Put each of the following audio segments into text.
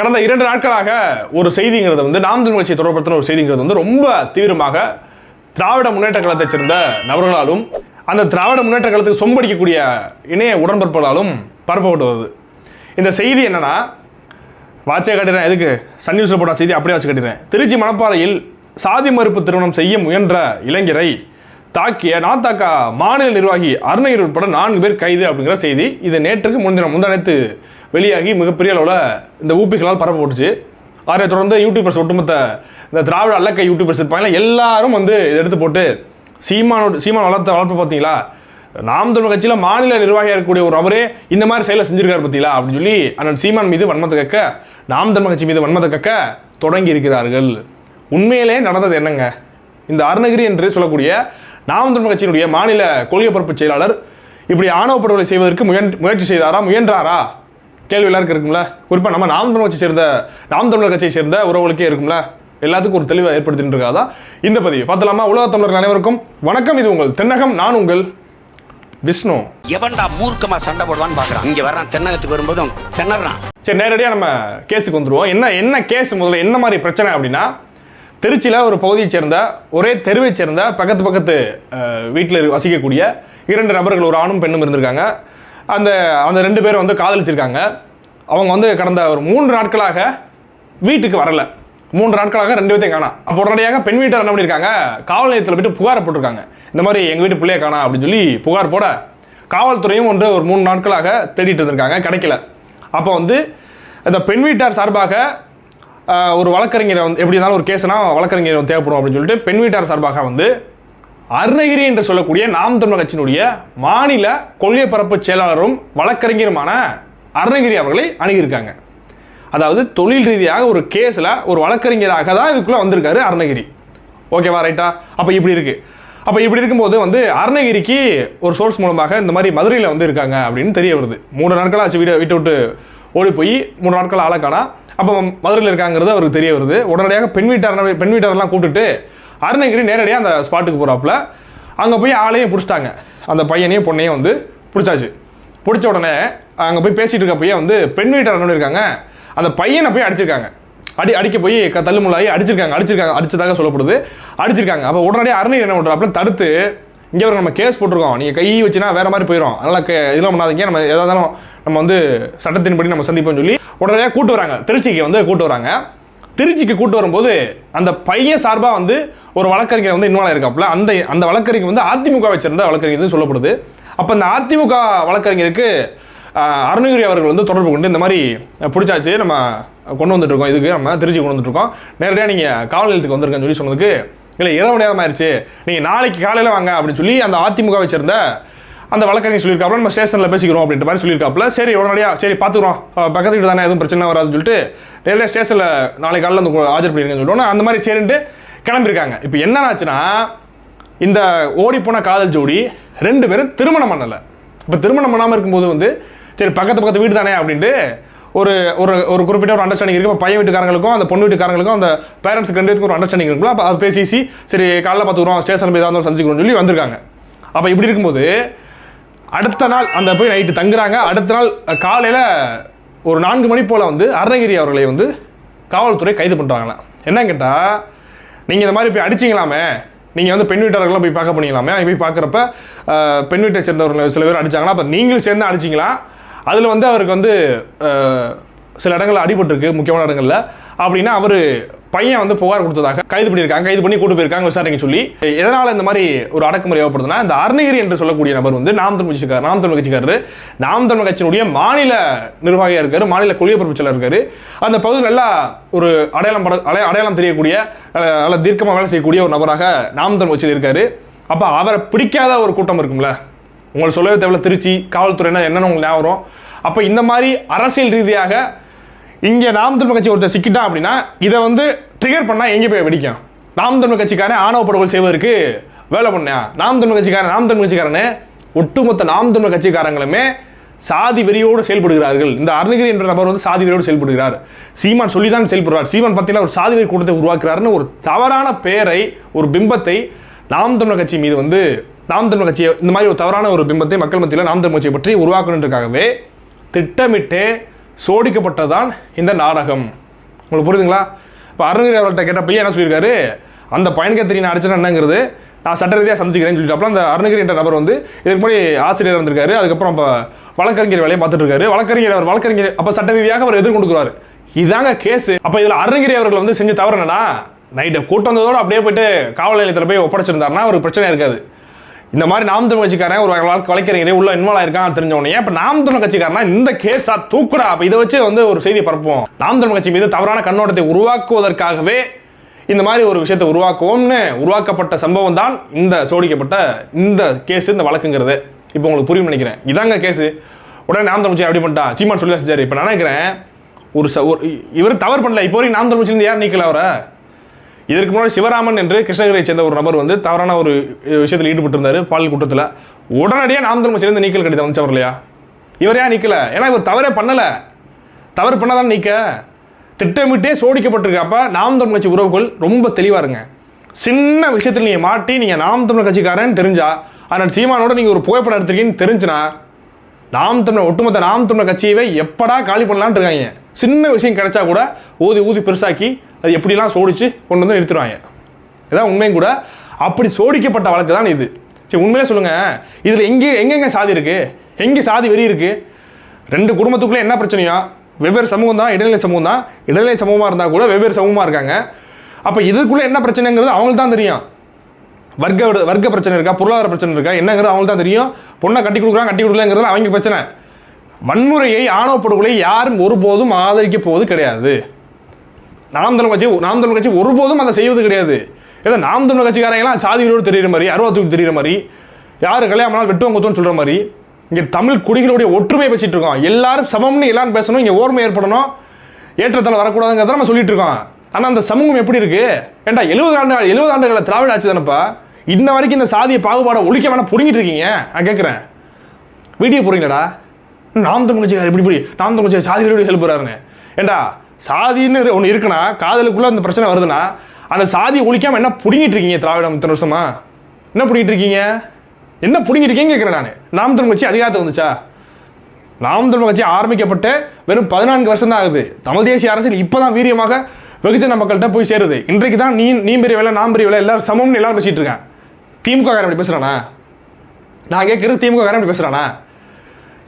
கடந்த இரண்டு நாட்களாக ஒரு செய்திங்கிறது வந்து நாம் தமிழ் கட்சியை தொடர்படுத்தின ஒரு செய்திங்கிறது வந்து ரொம்ப தீவிரமாக திராவிட முன்னேற்ற கழகத்தை சேர்ந்த நபர்களாலும் அந்த திராவிட முன்னேற்ற கழகத்துக்கு சொம்படிக்கக்கூடிய இணைய உடன்பிறப்புகளாலும் பரப்பப்பட்டு வருது. இந்த செய்தி என்னன்னா வாட்சே கட்டிடுறேன் எதுக்கு? சன் நியூஸில் போட்ட செய்தி அப்படியே வச்சு கட்டிடுறேன் திருச்சி மணப்பாறையில் சாதி மறுப்பு திருமணம் செய்ய முயன்ற இளைஞரை தாக்கிய நாத்தாக்கா மாநில நிர்வாகி அருணகிரி உட்பட நான்கு பேர் கைது அப்படிங்கிற செய்தி. இது நேற்றுக்கு முன்தினம் முந்தானத்து வெளியாகி மிகப்பெரிய அளவில் இந்த ஊப்பிகளால் பரப்பப்பட்டுச்சு. அதை தொடர்ந்து யூடியூபர்ஸ் ஒட்டுமொத்த இந்த திராவிட அல்லக்கை யூடியூபர்ஸ் இருப்பாங்க எல்லாரும் வந்து இதை எடுத்து போட்டு சீமானோட சீமான் வளர்த்த வளர்ப்பு பார்த்தீங்களா? நாம் தமிழ் கட்சியில் மாநில நிர்வாகியாக இருக்கக்கூடிய ஒரு அவரே இந்த மாதிரி செயலை செஞ்சிருக்காரு பார்த்தீங்களா? அப்படின்னு சொல்லி அண்ணன் சீமான் மீது வன்மத்தை கக்க நாம் தமிழ் கட்சி மீது வன்மத்தை கக்க தொடங்கி இருக்கிறார்கள். உண்மையிலே நடந்தது என்னங்க? இந்த அருணகிரி என்று சொல்லக்கூடிய நாம் தமிழ் கட்சியினுடைய மாநில கொள்கை பொறுப்பு செயலாளர் இப்படி ஆணவ படுகொலை செய்வதற்கு முயன் முயற்சி செய்தாரா முயன்றாரா? கேள்வி எல்லாருக்கும் இருக்கும்ல. குறிப்பாக நம்ம நாம் தமிழ் கட்சி சேர்ந்த நாம் தமிழர் கட்சியை சேர்ந்த உறவுகளுக்கே இருக்கும்ல. எல்லாத்துக்கும் ஒரு தெளிவை ஏற்படுத்திட்டு இருக்காதா? இந்த பதிவு பார்த்தலாமா உலக தமிழர்கள் அனைவருக்கும் வணக்கம். இது உங்கள் தென்னகம் நான் உங்கள் விஷ்ணு. எவன்டா மூர்க்கமா சண்டை போடுவான்னு பாக்குறான். இங்க வர்றான் தென்னகத்துக்கு வரும்போது திணறான். சரி நேரடியாக நம்ம கேஸுக்கு வந்துருவோம். என்ன என்ன கேஸ் முதல்ல என்ன மாதிரி பிரச்சனை அப்படின்னா திருச்சியில் ஒரு பகுதியைச் சேர்ந்த ஒரே தெருவைச் சேர்ந்த பக்கத்து பக்கத்து வீட்டில் வசிக்கக்கூடிய இரண்டு நபர்கள் ஒரு ஆணும் பெண்ணும் இருந்திருக்காங்க. அந்த அந்த ரெண்டு பேரும் வந்து காதலிச்சிருக்காங்க. அவங்க வந்து கடந்த ஒரு மூன்று நாட்களாக வீட்டுக்கு வரல. மூன்று நாட்களாக ரெண்டு பேர்த்தையும் காணாம் அப்போ உடனடியாக பெண் வீட்டார் என்ன பண்ணியிருக்காங்க? காவல் நிலையத்தில் போயிட்டு புகார் போட்டிருக்காங்க. இந்த மாதிரி எங்கள் வீட்டு பிள்ளைய காணா அப்படின்னு சொல்லி புகார் போட காவல்துறையும் வந்து ஒரு மூணு நாட்களாக தேடிட்டு இருந்திருக்காங்க. கிடைக்கல. அப்போ வந்து இந்த பெண் வீட்டார் சார்பாக ஒரு வழக்கறிஞரை வந்து எப்படி இருந்தாலும் ஒரு கேஸ்னா வழக்கறிஞர் தேவைப்படும் அப்படின்னு சொல்லிட்டு பெண் வீட்டார் சார்பாக வந்து அருணகிரி என்று சொல்லக்கூடிய நாம் தமிழர் கட்சியினுடைய மாநில கொள்கை பரப்பு செயலாளரும் வழக்கறிஞருமான அருணகிரி அவர்களை அணுகியிருக்காங்க. அதாவது தொழில் ரீதியாக ஒரு கேஸில் ஒரு வழக்கறிஞராக தான் இதுக்குள்ளே வந்திருக்காரு அருணகிரி. ஓகேவா ரைட்டா? அப்போ இப்படி இருக்குது அப்போ இப்படி இருக்கும்போது வந்து அருணகிரிக்கு ஒரு சோர்ஸ் மூலமாக இந்த மாதிரி மதுரையில் வந்து இருக்காங்க அப்படின்னு தெரிய வருது. மூணு நாட்களாக ஆச்சு வீடு வீட்டை விட்டு ஓடி போய் மூணு நாட்கள் ஆளக்கானா அப்போ மதுரையில் இருக்காங்கிறது அவருக்கு தெரிய வருது. உடனடியாக பெண் வீட்டார் பெண் வீட்டாரெல்லாம் கூப்பிட்டுட்டு அருணகிரி நேரடியாக அந்த ஸ்பாட்டுக்கு போகிறாப்புல அங்கே போய் ஆளையும் பிடிச்சிட்டாங்க. அந்த பையனையும் பொண்ணையும் வந்து பிடிச்சாச்சு. பிடிச்ச உடனே அங்கே போய் பேசிட்டு பையன் வந்து பெண் வீட்டார் என்ன பண்ணியிருக்காங்க அந்த பையனை போய் அடிச்சிருக்காங்க. அடி அடிக்க போய் க தள்ளுமுள்ளாகி அடிச்சிருக்காங்க அடிச்சிருக்காங்க அடிச்சதாக சொல்லப்படுது. அடிச்சிருக்காங்க. அப்போ உடனடியாக அருணகிரி என்ன பண்ணுறாப்புல தடுத்து இங்கே ஒரு நம்ம கேஸ் போட்டிருக்கோம். நீங்கள் கை வச்சுனா வேற மாதிரி போயிடும் அதனால் கே இதெல்லாம் பண்ணாதீங்க. நம்ம எதாவது நம்ம வந்து சட்டத்தின்படி நம்ம சந்திப்போம்னு சொல்லி உடனடியாக கூட்டு வராங்க. திருச்சிக்கு வந்து கூட்டு வராங்க. திருச்சிக்கு கூட்டு வரும்போது அந்த பையன் சார்பாக வந்து ஒரு வழக்கறிஞர் வந்து இன்வால்வ் இருக்காப்புல அந்த அந்த வழக்கறிஞர் வந்து அதிமுக வச்சிருந்த வழக்கறிஞர் சொல்லப்படுது. அப்போ அந்த அதிமுக வழக்கறிஞருக்கு அருணகிரி அவர்கள் வந்து தொடர்பு கொண்டு இந்த மாதிரி பிடிச்சாச்சு. நம்ம கொண்டு வந்துட்டுருக்கோம் இதுக்கு நம்ம திருச்சி கொண்டு வந்துட்டுருக்கோம் நேரடியாக நீங்கள் காவல் நிலையத்துக்கு வந்திருக்கேன்னு சொல்லி சொன்னதுக்கு இல்லை இரவு நேரம் ஆயிடுச்சு நீங்கள் நாளைக்கு காலையில் வாங்க அப்படின்னு சொல்லி அந்த அதிமுகவை சேர்ந்த அந்த வழக்கறிஞர் சொல்லியிருக்காப்புல நம்ம ஸ்டேஷனில் பேசிக்கிறோம் அப்படின்ற மாதிரி சொல்லியிருக்காப்புல. சரி உடனடியாக சரி பார்த்துக்குறோம். பக்கத்து வீட்டு தானே எதுவும் பிரச்சனை வராதுன்னு சொல்லிட்டு நேரடியாக ஸ்டேஷனில் நாளைக்கு காலையில் வந்து ஆஜர் பண்ணிருக்கேன்னு சொல்லிட்டு அந்த மாதிரி சரின்ட்டு கிளம்பியிருக்காங்க. இப்போ என்ன ஆச்சுன்னா இந்த ஓடிப்போன காதல் ஜோடி ரெண்டு பேரும் திருமணம் பண்ணலை. இப்போ திருமணம் பண்ணாமல் இருக்கும்போது வந்து சரி பக்கத்து பக்கத்து வீடு தானே அப்படின்ட்டு ஒரு ஒரு ஒரு குறிப்பிட்ட ஒரு அண்டர்ஸ்டாண்டிங் இருக்குது இப்போ பையன் வீட்டுக்காரங்களுக்கும் அந்த பொண்ணு வீட்டுக்காரங்களுக்கும் அந்த பேரண்ட்ஸ்க்கு ரெண்டு ஒரு அண்டர்ஸ்டாண்டிங் இருக்குல்ல அப்போ அதை பேசி சரி காலைல பார்த்துக்குறோம் ஸ்டேஷன் போய் ஏதாவது சந்திக்கிறோம்னு சொல்லி வந்திருக்காங்க. அப்போ இப்படி இருக்கும்போது அடுத்த நாள் அந்த போய் நைட்டு தங்குறாங்க. அடுத்த நாள் காலையில் ஒரு நான்கு மணி போல் வந்து அருணகிரி அவர்களை வந்து காவல்துறை கைது பண்ணுறாங்களாம் என்னன்னு கேட்டால் நீங்கள் இந்த மாதிரி போய் அடிச்சிங்களாமே. நீங்கள் வந்து பெண் வீட்டார்கள்லாம் போய் பார்க்க போனீங்களாமே. போய் பார்க்குறப்ப பெண் வீட்டை சேர்ந்தவர்கள் சில பேர் அடிச்சாங்களா அப்போ நீங்களும் சேர்ந்து அடிச்சிங்களா? அதில் வந்து அவருக்கு வந்து சில இடங்களில் அடிபட்டிருக்கு முக்கியமான இடங்களில். அப்படின்னா அவர் பையன் வந்து புகார் கொடுத்ததாக கைது பண்ணியிருக்காங்க. கைது பண்ணி கூட்டு போயிருக்காங்க விசாரணைக்கு சொல்லி. எதனால் இந்த மாதிரி ஒரு அடக்குமுறை ஏற்படுதுன்னா இந்த அருணகிரி என்று சொல்லக்கூடிய நபர் வந்து நாம் தமிழ் கட்சிக்காரர் நாம் தமிழ் கட்சிக்காரரு. நாம் தமிழ் கட்சியினுடைய மாநில நிர்வாகியாக இருக்கார் மாநில கொள்கை பொறுப்பு செயலர் இருக்காரு. அந்த பகுதியில் நல்லா ஒரு அடையாளம் பட அடைய- அடையாளம் தெரியக்கூடிய நல்லா நல்ல தீர்க்கமாக வேலை செய்யக்கூடிய ஒரு நபராக நாம் தமிழ் கட்சியில் இருக்காரு. அப்போ அவரை பிடிக்காத ஒரு கூட்டம் இருக்கும்ல? உங்களுக்கு சொல்லவே தேவையில்ல திருச்சி காவல்துறைனா என்னென்னு உங்களுக்கு ஞாபகம் வரும். அப்போ இந்த மாதிரி அரசியல் ரீதியாக இங்கே நாம் தமிழ் கட்சி ஒருத்தர் சிக்கிட்டான் அப்படின்னா இதை வந்து ட்ரிகர் பண்ணால் எங்கே போய் வெடிக்கும்? நாம் தமிழ் கட்சிக்காரன் ஆணவ படுகொலை செய்வதற்கு வேலை பண்ணா நாம் தமிழ் கட்சிக்காரன் நாம் தமிழ் கட்சிக்காரனே ஒட்டுமொத்த நாம் தமிழ் கட்சிக்காரங்களுமே சாதி வெறியோடு செயல்படுகிறார்கள். இந்த அருணகிரி என்ற நபர் வந்து சாதி வெறியோடு செயல்படுகிறார். சீமான் சொல்லி தான் செயல்படுறார். சீமான் பார்த்தீங்கன்னா ஒரு சாதி வெறி கூட்டத்தை உருவாக்குறாருன்னு ஒரு தவறான பெயரை ஒரு பிம்பத்தை நாம் தமிழர் கட்சி மீது வந்து நாம் தமிழ் கட்சியை இந்த மாதிரி ஒரு தவறான ஒரு பிம்பத்தை மக்கள் மத்தியில் நாம் தமிழ் கட்சியை பற்றி உருவாக்கணுன்றக்காகவே திட்டமிட்டு சோடிக்கப்பட்டதுதான் இந்த நாடகம். உங்களுக்கு புரியுதுங்களா? இப்போ அருணகிரி அவர்கிட்ட கேட்ட பையன் என்ன சொல்லியிருக்காரு? அந்த பயன்கத்திரி நான் அடிச்சனா என்னங்கிறது நான் சட்ட ரீதியாக சந்திச்சுக்கிறேன்னு சொல்லிட்டு அந்த அருணகிரி என்ற நபர் வந்து இதுக்கு முன்னாடி ஆசிரியர் இருந்திருக்காரு. அதுக்கப்புறம் இப்போ வழக்கறிஞர் வேலையை பார்த்துட்டு இருக்காரு. வழக்கறிஞர் அவர் வழக்கறிஞர் அப்போ சட்ட ரீதியாக அவர் எதிர்கொண்டுக்கிறாரு. இதாங்க கேஸ் அப்போ இதில் அருணகிரி அவர்கள் வந்து செஞ்ச தவறு என்னன்னா நைட்டு கூட்டம் வந்ததோடு அப்படியே போயிட்டு காவல் நிலையத்தில் போய் ஒப்படைச்சிருந்தாருன்னா ஒரு பிரச்சனை இருக்காது. இந்த மாதிரி நாம் தமிழ் கட்சிக்காரன் ஒரு வழக்கு வழக்கறிஞரே உள்ள இன்வால்வ் ஆயிருக்கான் தெரிஞ்ச உடனே இப்போ நாம் தமிழ் கட்சிக்காரனா இந்த கேஸா தூக்குடா. அப்போ இதை வச்சு வந்து ஒரு செய்தி பரப்புவோம். நாம் தமிழ் கட்சி மீது தவறான கண்ணோட்டத்தை உருவாக்குவதற்காகவே இந்த மாதிரி ஒரு விஷயத்தை உருவாக்குவோம்னு உருவாக்கப்பட்ட சம்பவம் தான் இந்த சோடிக்கப்பட்ட இந்த கேஸ் இந்த வழக்குங்கிறது. இப்போ உங்களுக்கு புரியும் நினைக்கிறேன். இதாங்க கேஸு உடனே நாம் தமிழ்ச்சி அப்படி பண்ணிட்டான் சீமான் சொல்லி செஞ்சாரு இப்போ நினைக்கிறேன் ஒரு ச ஒரு இவர் தவறு பண்ணல. இப்போ வரைக்கும் நாம் தமிழ் யார் நீக்கல அவரை? இதற்கு முன்னாடி சிவராமன் என்று கிருஷ்ணகிரியை சேர்ந்த ஒரு நபர் வந்து தவறான ஒரு விஷயத்தில் ஈடுபட்டிருந்தார். பால் குற்றத்தில். உடனடியாக நாம் திரும்ப சேர்ந்து நீக்கல் கடிதம் வந்துச்சு அவர் இல்லையா? இவர் ஏன் நிற்கல ஏன்னா இவர் தவறே பண்ணலை. தவறு பண்ணாதான் நீக்க. திட்டமிட்டே சோடிக்கப்பட்டிருக்கு அப்போ நாம் தமிழ் கட்சி உறவுகள் ரொம்ப தெளிவாக இருங்க. சின்ன விஷயத்தில் நீங்கள் மாட்டி நீங்கள் நாம் தமிழ் கட்சிக்காரன்னு தெரிஞ்சா ஆனால் சீமானோட நீங்கள் ஒரு புகைப்படம் எடுத்திருக்கீங்கன்னு தெரிஞ்சுனா நாம் தமிழ் ஒட்டுமொத்த நாம் தமிழ் கட்சியவே எப்படா காலி பண்ணலான்ட்டு இருக்காங்க. சின்ன விஷயம் கிடைச்சா கூட ஊதி ஊதி பெருசாக்கி அது எப்படிலாம் சோடிச்சு கொண்டு வந்து நிறுத்திடுவாங்க. இதான் உண்மையும் கூட. அப்படி சோடிக்கப்பட்ட வழக்கு தான் இது. சரி உண்மையிலே சொல்லுங்கள் இதில் எங்கே எங்கெங்கே சாதி இருக்குது எங்கே சாதி வெறி இருக்குது ரெண்டு குடும்பத்துக்குள்ளே என்ன பிரச்சனையோ? வெவ்வேறு சமூகம் தான் இடைநிலை சமூகம் தான். இடைநிலை சமூகமாக இருந்தால் கூட வெவ்வேறு சமூகமாக இருக்காங்க. அப்போ இதுக்குள்ளே என்ன பிரச்சனைங்கிறது அவங்களுக்கு தான் தெரியும். வர்க்க வர்க்க பிரச்சனை இருக்கா? பொருளாதார பிரச்சனை இருக்கா? என்னங்கிறது அவங்களுக்கு தான் தெரியும். பொண்ணை கட்டி கொடுக்குறாங்க கட்டி கொடுக்கலங்கிறது அவங்க பிரச்சனை. வன்முறையை ஆணவ படுகொலை யாரும் ஒருபோதும் ஆதரிக்க போவது கிடையாது. நாம் தமிழ் கட்சி நாம் தமிழ் கட்சி ஒருபோதும் அதை செய்வது கிடையாது. ஏதோ நாம் தமிழ் கட்சிக்காரங்களாம் சாதிகளோடு தெரியுற மாதிரி அருவத்துக்கு தெரியுற மாதிரி யார் கல்யாணம் பண்ணாலும் வெட்டுவம் சொல்கிற மாதிரி இங்கே தமிழ் குடிகளுடைய ஒற்றுமை பேசிகிட்டு இருக்கோம். எல்லாரும் சமம்னு எல்லாரும் பேசணும் இங்கே ஓர்மை ஏற்படணும் ஏற்றத்தால் வரக்கூடாதுங்கிறத நம்ம சொல்லிட்டு இருக்கோம். ஆனால் அந்த சமூகம் எப்படி இருக்குது ஏண்டா எழுபது ஆண்டு எழுபது ஆண்டுகளை திராவிட ஆட்சி தானப்பா? இன்ன வரைக்கும் இந்த சாதிய பாகுபாடை ஒழிக்க வேணால் புரிஞ்சிட்டு இருக்கீங்க. நான் கேட்குறேன் வீடியோ போறீங்களாடா நாம் தமிழ் கட்சிக்காரர் இப்படி இப்படி நாம் தமிழ் கட்சி சாதி எப்படி ஏண்டா சாதின்னு ஒன்று இருக்குன்னா காதலுக்குள்ளே அந்த பிரச்சனை வருதுன்னா அந்த சாதியை ஒழிக்காமல் என்ன பிடுங்கிட்டு இருக்கீங்க திராவிடம் இத்தனை வருஷமா? என்ன பிடிக்கிட்டு இருக்கீங்க? என்ன புடுங்கிட்டு இருக்கீங்க கேட்குறேன் நான். நாம் தமிழ் கட்சி அதிகாரத்தை வந்துச்சா? நாம் தமிழ் கட்சி ஆரம்பிக்கப்பட்டு வெறும் பதினான்கு வருஷம் தான் ஆகுது. தமிழ் தேசிய அரசியல் இப்போ தான் வீரியமாக வெகுஜன மக்கள்கிட்ட போய் சேருது. இன்றைக்கு தான் நீ நீ பெரிய வேலை நாம் பெரிய வேலை எல்லாரும் சமம்னு எல்லாரும் பேசிகிட்டு இருக்கேன். திமுக காரன் அப்படி பேசுகிறானா நான் கேட்குறது திமுக காரன் அப்படி பேசுகிறானா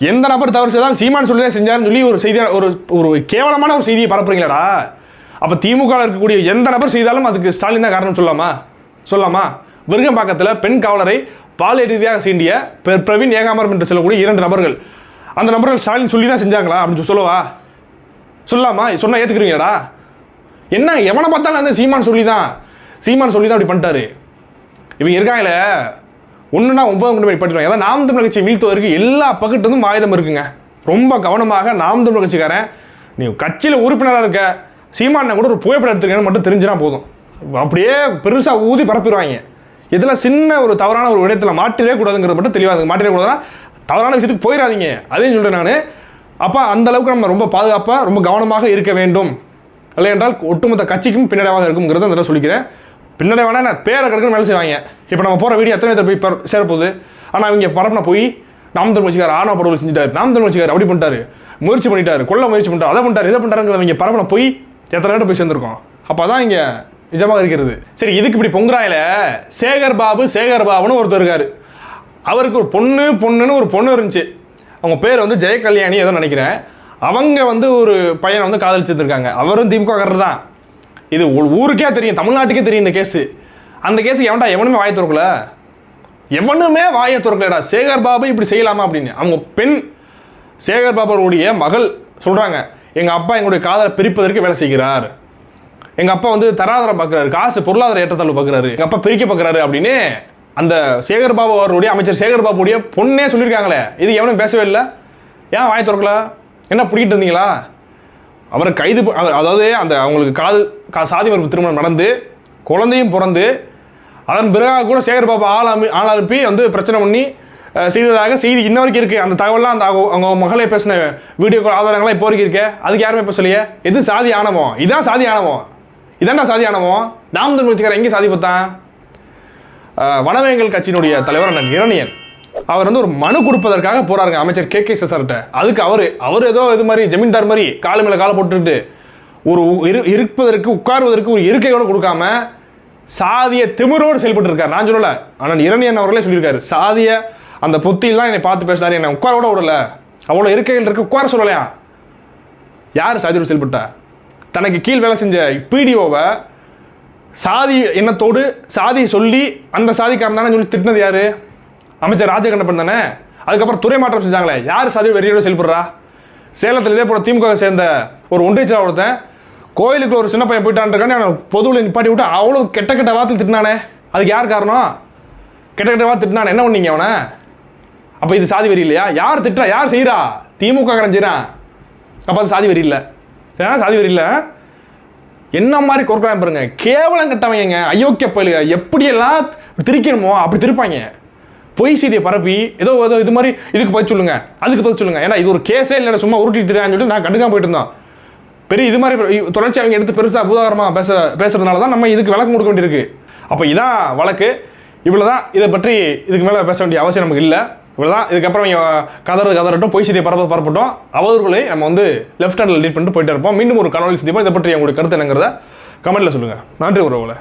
எந்த நபர் தவறு செய்தாலும் சீமான் சொல்லி தான் செஞ்சாருன்னு சொல்லி ஒரு செய்தி ஒரு ஒரு கேவலமான ஒரு செய்தியை பரப்புறீங்களாடா. அப்போ திமுகவில் இருக்கக்கூடிய எந்த நபர் செய்தாலும் அதுக்கு ஸ்டாலின் தான் காரணம் சொல்லலாமா? சொல்லலாமா? விருகம்பாக்கத்தில் பெண் காவலரை பாலியல் ரீதியாக சீண்டிய பெ- பிரவீன் ஏகாமரம் என்று சொல்லக்கூடிய இரண்டு நபர்கள். அந்த நபர்கள் ஸ்டாலின் சொல்லி தான் செஞ்சாங்களா? அப்படின்னு சொல்லவா? சொல்லலாமா? சொன்னால் ஏற்றுக்குறீங்களாடா என்ன எவனை பார்த்தாலும் அந்த சீமான் சொல்லி தான் சீமான் சொல்லி தான் அப்படி பண்ணிட்டாரு. இவங்க இருக்காங்களே. ஒன்றுனா ஒன்பது கொண்டு போய் படிக்கிறோம் ஏதாவது நாம் தமிழ் கட்சி வீழ்த்துவதற்கு எல்லா பக்கத்துலேருந்தும் ஆயுதம் இருக்குங்க. ரொம்ப கவனமாக நாம் தமிழ் கட்சிக்காரன் நீ கட்சியில் உறுப்பினராக இருக்க சீமானை கூட ஒரு புகைப்படம் எடுத்துருக்கேன்னு மட்டும் தெரிஞ்சுனா போதும். அப்படியே பெருசாக ஊதி பரப்பிடுவாங்க. இதில் சின்ன ஒரு தவறான ஒரு விடயத்தில் மாட்டிடவே கூடாதுங்கிறது மட்டும் தெளிவாக மாட்டிடவே கூடாதுன்னா தவறான விஷயத்துக்கு போயிடாதீங்க. அதையும் சொல்கிறேன் நான். அப்போ அந்த அளவுக்கு நம்ம ரொம்ப பாதுகாப்பாக ரொம்ப கவனமாக இருக்க வேண்டும். இல்லை என்றால் ஒட்டுமொத்த கட்சிக்கும் பின்னடைவாக இருக்குங்கிறத அதில் சொல்லிக்கிறேன். பின்னாடி வேணா நான் பேரை கிடக்குன்னு வேலை செய்வாங்க. இப்போ நம்ம போகிற வீடியோ எத்தனை பேர் போய் பர- சேரப்போகுது? ஆனால் அவங்க பரப்பின போய் நாம் தமிழ் வச்சுக்கார் ஆணவ படுகொலை செஞ்சுட்டார். நாம் தமிழ் வச்சுக்கார் அப்படி பண்ணிட்டாரு. முயற்சி பண்ணிட்டார். கொள்ள முயற்சி பண்ணிட்டார் அதை பண்ணிட்டார் இதை பண்ணிட்டாருங்கிற இங்கே பரப்பின போய் எத்தனை பேர் போய் சேர்ந்துருக்கோம்? அப்போ தான் இங்கே நிஜமாக இருக்கிறது. சரி இதுக்கு இப்படி பொங்குறாயில? சேகர் பாபு சேகர் பாபுன்னு ஒருத்தர் இருக்கார். அவருக்கு ஒரு பொண்ணு பொண்ணுன்னு ஒரு பொண்ணு இருந்துச்சு. அவங்க பேர் வந்து ஜெயகல்யாணி ஏதோ நினைக்கிறேன். அவங்க வந்து ஒரு பையனை வந்து காதலிச்சிருந்துருக்காங்க. அவரும் திமுககாரர் தான் இது ஊருக்கே தெரியும் தமிழ்நாட்டுக்கே தெரியும் இந்த கேஸு. அந்த கேஸுக்கு எவன்டா எவனுமே வாயை திறக்கல? எவனுமே வாயை திறக்கலடா. சேகர் பாபு இப்படி செய்யலாமா அப்படின்னு. அவங்க பெண் சேகர் பாபருடைய மகள் சொல்கிறாங்க எங்கள் அப்பா எங்களுடைய காதலை பிரிப்பதற்கு வேலை செய்கிறார். எங்கள் அப்பா வந்து தராதரம் பார்க்குறாரு காசு பொருளாதார ஏற்றத்தாழ்வு பார்க்குறாரு எங்கள் அப்பா பிரிக்க பார்க்குறாரு அப்படின்னு அந்த சேகர் பாபு அவருடைய அமைச்சர் சேகர் பாபுடைய பொண்ணே சொல்லியிருக்காங்களே. இது எவனும் பேசவே இல்லை. ஏன் வாயை திறக்கல? என்ன பிடிக்கிட்டு இருந்தீங்களா? அவரை கைது அவர் அதாவது அந்த அவங்களுக்கு காது கா சாதி மறுப்பு திருமணம் நடந்து குழந்தையும் பிறந்து அதன் பிறகு கூட சேகர் பாபா ஆள் அமி ஆள் அனுப்பி வந்து பிரச்சனை பண்ணி செய்ததாக செய்தி இன்ன வரைக்கும் இருக்குது அந்த தகவல்லாம் அந்த அவங்க மகளே பேசின வீடியோ கால் ஆதாரங்கள்லாம் இப்போ வரைக்கும் இருக்கே. அதுக்கு யாருமே பேசலையே எது சாதி ஆணவம்? இதான் சாதி ஆணவம். இதான்டா சாதி ஆணவம்? நாம் தமிழ் வச்சுக்கிற எங்கே சாதி பார்த்தான் வனவேங்கல் கட்சியினுடைய தலைவர் அண்ணன் இரணியன். அவர் வந்து ஒரு மனு கொடுப்பதற்காக போறாருங்க அமைச்சர் கே கே சார்கிட்ட அதுக்கு அவர் அவர் ஏதோ இது மாதிரி ஜமீன்தார் மாதிரி காலு மேலே காலை போட்டுட்டு ஒரு உ- இரு இருப்பதற்கு உட்காருவதற்கு ஒரு இருக்கையோடு கொடுக்காம சாதிய திமிரோடு செயல்பட்டு இருக்கார் நான் சொல்லல. ஆனால் இரணியன் அவர்களே சொல்லியிருக்காரு. சாதிய அந்த புத்தியெல்லாம் என்னை பார்த்து பேசினாரு. என்னை உட்கார கூட விடல. அவ்வளோ இருக்கைகள் இருக்கு. உட்கார சொல்லலையா? யார் சாதியோடு செயல்பட்டா? தனக்கு கீழ் வேலை செஞ்ச பிடிஓவை சாதி எண்ணத்தோடு சாதியை சொல்லி அந்த சாதிக்காரன் தானே சொல்லி திட்டினது யாரு? அமைச்சர் ராஜகண்ணப்பன் தானே? அதுக்கப்புறம் துறை மாற்றம் செஞ்சாங்களே. யார் சாதி வெறியோடு செயல்படுறா? சேலத்தில் இதே போல் திமுக சேர்ந்த ஒரு ஒன்றிய செயலாளர் ஒருத்தன் கோயிலுக்கு ஒரு சின்ன பையன் போயிட்டான்றக்காண்டி அவனை பொதுவில் நிப்பாட்டி விட்டு அவ்வளோ கெட்ட கெட்ட வார்த்தை திட்டினானே. அதுக்கு யார் காரணம்? கெட்ட கெட்ட வார்த்தை திட்டினானே. என்ன பண்ணீங்க அவனை? அப்போ இது சாதி வெறி இல்லையா? யார் திட்டுறா? யார் செய்கிறா திமுக கரைஞ்சிறான் அப்போ அது சாதி வெறி இல்லை. சாதி வெறி இல்லை. என்ன மாதிரி கொடுக்குறாங்க பாருங்க. கேவலம் கட்டவங்க அயோக்கிய பயிலுக. எப்படியெல்லாம் திரிக்கணுமோ அப்படி திருப்பாங்க. பொய் செய்தியை பரப்பி ஏதோ ஏதோ இது மாதிரி இதுக்கு பதில் சொல்லுங்க. அதுக்கு பதில் சொல்லுங்க. ஏன்னா இது ஒரு கேஸே இல்லை சும்மா உருட்டி சொல்லிட்டு நான் கண்டுக்காம போயிட்டு இருந்தோம் பெரிய இது மாதிரி தொடர்ச்சி அவங்க எடுத்து பெருசாக பூதாகரமாக பேச பேசுறதுனால தான் நம்ம இதுக்கு விளக்கம் கொடுக்க வேண்டியிருக்கு. அப்போ இதான் வழக்கு. இவ்வளோ தான் இதை பற்றி இதுக்கு மேலே பேச வேண்டிய அவசியம் நமக்கு இல்லை. இவ்வளோ தான் இதுக்கப்புறம் கதறது கதறட்டும் பொய் செய்தியை பரப்ப பரப்பட்டும். அவர்களை நம்ம வந்து லெஃப்ட் ஹேண்டில் லீட் பண்ணிட்டு போயிட்டே இருப்போம். மீண்டும் ஒரு கனொலி சந்திப்போம். இதை பற்றி உங்களுடைய கருத்து என்னங்கிறத கமெண்ட்டில் சொல்லுங்கள் நன்றி உறவுகளை.